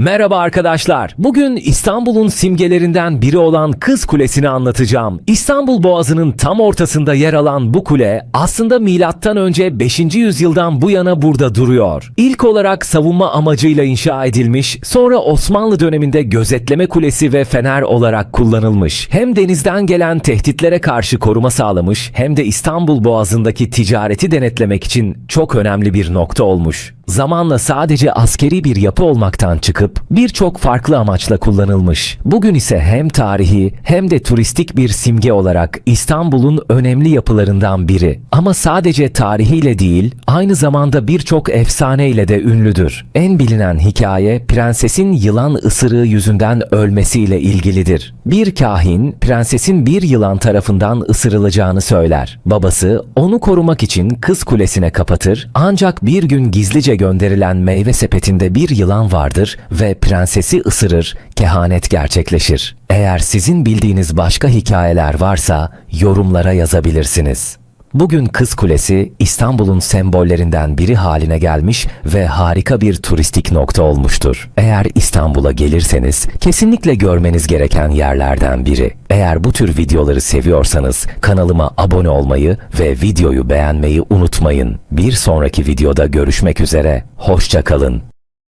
Merhaba arkadaşlar. Bugün İstanbul'un simgelerinden biri olan Kız Kulesi'ni anlatacağım. İstanbul Boğazı'nın tam ortasında yer alan bu kule aslında milattan önce 5. yüzyıldan bu yana burada duruyor. İlk olarak savunma amacıyla inşa edilmiş, sonra Osmanlı döneminde gözetleme kulesi ve fener olarak kullanılmış. Hem denizden gelen tehditlere karşı koruma sağlamış hem de İstanbul Boğazı'ndaki ticareti denetlemek için çok önemli bir nokta olmuş. Zamanla sadece askeri bir yapı olmaktan çıkıp birçok farklı amaçla kullanılmış. Bugün ise hem tarihi hem de turistik bir simge olarak İstanbul'un önemli yapılarından biri. Ama sadece tarihiyle değil, aynı zamanda birçok efsaneyle de ünlüdür. En bilinen hikaye prensesin yılan ısırığı yüzünden ölmesiyle ilgilidir. Bir kahin prensesin bir yılan tarafından ısırılacağını söyler. Babası onu korumak için kız kulesine kapatır ancak bir gün gizlice gönderilen meyve sepetinde bir yılan vardır ve prensesi ısırır, kehanet gerçekleşir. Eğer sizin bildiğiniz başka hikayeler varsa yorumlara yazabilirsiniz. Bugün Kız Kulesi İstanbul'un sembollerinden biri haline gelmiş ve harika bir turistik nokta olmuştur. Eğer İstanbul'a gelirseniz kesinlikle görmeniz gereken yerlerden biri. Eğer bu tür videoları seviyorsanız kanalıma abone olmayı ve videoyu beğenmeyi unutmayın. Bir sonraki videoda görüşmek üzere, hoşça kalın.